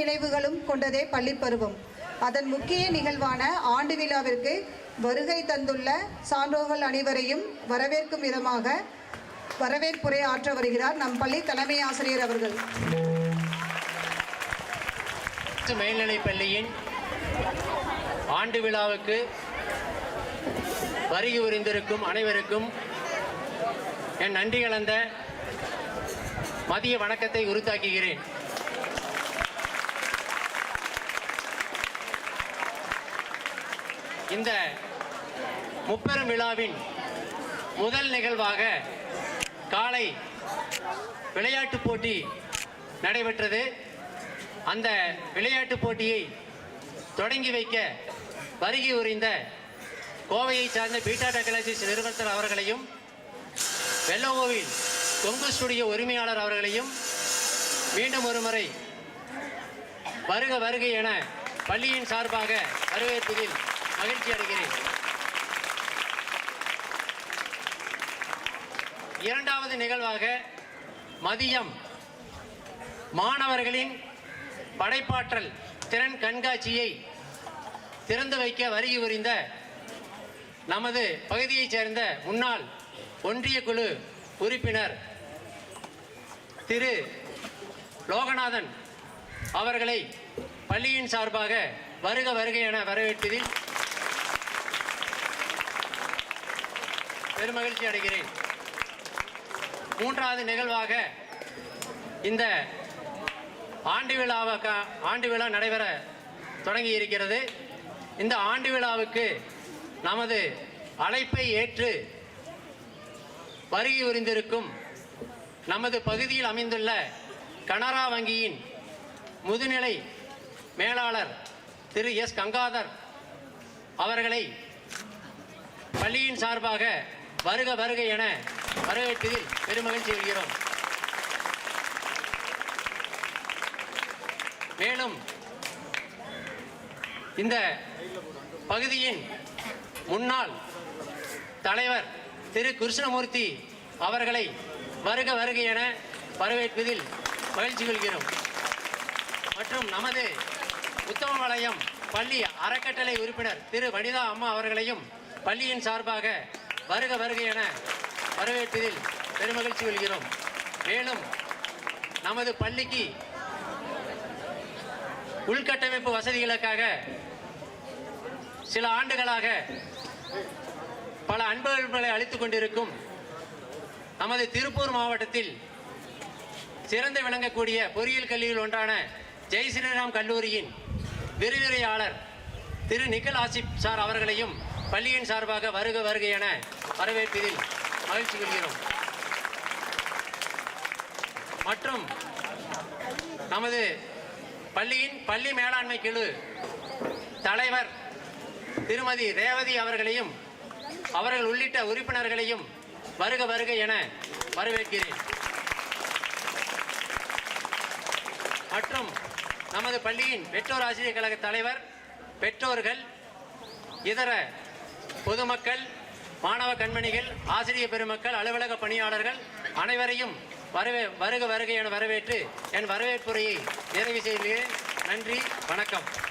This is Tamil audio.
நினைவுகளும் கொண்டதே பள்ளிப்பருவம் அதன் முக்கிய நிகழ்வான ஆண்டு விழாவிற்கு வருகை தந்துள்ள சான்றோர்கள் அனைவரையும் வரவேற்கும் விதமாக வரவேற்புரை ஆற்ற வருகிறார் நம் பள்ளி தலைமை ஆசிரியர் அவர்கள். மேல்நிலைப் பள்ளியின் ஆண்டு விழாவுக்கு வருகை உரிந்திருக்கும் அனைவருக்கும் என் நன்றி கலந்த மதிய வணக்கத்தை உறுத்தாக்குகிறேன் இந்த முப்பெரும் விழாவின் முதல் நிகழ்வாக காலை விளையாட்டுப் போட்டி நடைபெற்றது. அந்த விளையாட்டுப் போட்டியை தொடங்கி வைக்க வருகை உரிந்த கோவையை சார்ந்த பீட்டா டெக்னாலஜிஸ் நிறுவனத்தர் அவர்களையும் வெள்ளகோவில் கொங்கு ஸ்டுடியோ உரிமையாளர் அவர்களையும் மீண்டும் ஒருமுறை வருக வருக என பள்ளியின் சார்பாக வரவேற்பதில் மகிழ்ச்சி அடைகிறேன். இரண்டாவது நிகழ்வாக மதியம் மாணவர்களின் படைப்பாற்றல் திறன் கண்காட்சியை திறந்து வைக்க வருகி புரிந்த நமது பகுதியைச் சேர்ந்த முன்னாள் ஒன்றிய குழு உறுப்பினர் திரு லோகநாதன் அவர்களை பள்ளியின் சார்பாக வருக வருக என வரவேற்றதில் பெருமகிழ்ச்சி அடைகிறேன். மூன்றாவது நிகழ்வாக இந்த ஆண்டு விழாவாக ஆண்டு விழா நடைபெற தொடங்கி இருக்கிறது. இந்த ஆண்டு விழாவுக்கு நமது அழைப்பை ஏற்று வருகை புரிந்திருக்கும் நமது பகுதியில் அமைந்துள்ள கனரா வங்கியின் முதுநிலை மேலாளர் திரு எஸ் கங்காதர் அவர்களை பள்ளியின் சார்பாக வருக வருக என வரவேற்பதில் பெருமகிழ்ச்சி செய்கிறோம் மேலும் இந்த பகுதியின் முன்னாள் தலைவர் திரு கிருஷ்ணமூர்த்தி அவர்களை வருக வருக என வரவேற்பதில் மகிழ்ச்சி கொள்கிறோம். மற்றும் நமது உத்தமபாளையம் பள்ளி அறக்கட்டளை உறுப்பினர் திரு வனிதா அம்மா அவர்களையும் பள்ளியின் சார்பாக வருக வருக என வரவேற்பதில் பெருமகிழ்ச்சி கொள்கிறோம். மேலும் நமது பள்ளிக்கு உள்கட்டமைப்பு வசதிகளுக்காக சில ஆண்டுகளாக பல அன்பர்களை அளித்துக் கொண்டிருக்கும் நமது திருப்பூர் மாவட்டத்தில் சிறந்து விளங்கக்கூடிய பொறியியல் கல்வியில் ஒன்றான ஜெய் ஸ்ரீராம் கல்லூரியின் விரிவுரையாளர் திரு நிக்கல் ஆசிப் சார் அவர்களையும் பள்ளியின் சார்பாக வருக வருக என வரவேற்பதில் மகிழ்ச்சி கொள்கிறோம். மற்றும் நமது பள்ளியின் பள்ளி மேலாண்மை குழு தலைவர் திருமதி ரேவதி அவர்களையும் அவர்கள் உள்ளிட்ட உறுப்பினர்களையும் வருக வருக என வரவேற்கிறேன். மற்றும் நமது பள்ளியின் பெற்றோர் ஆசிரியர் கழக தலைவர் பெற்றோர்கள் இதர பொதுமக்கள் மாணவ கண்மணிகள் ஆசிரியர் பெருமக்கள் அலுவலக பணியாளர்கள் அனைவரையும் வரவே வருக வருக என வரவேற்று என் வரவேற்புரையை நிறைவு செய்கிறேன். நன்றி வணக்கம்.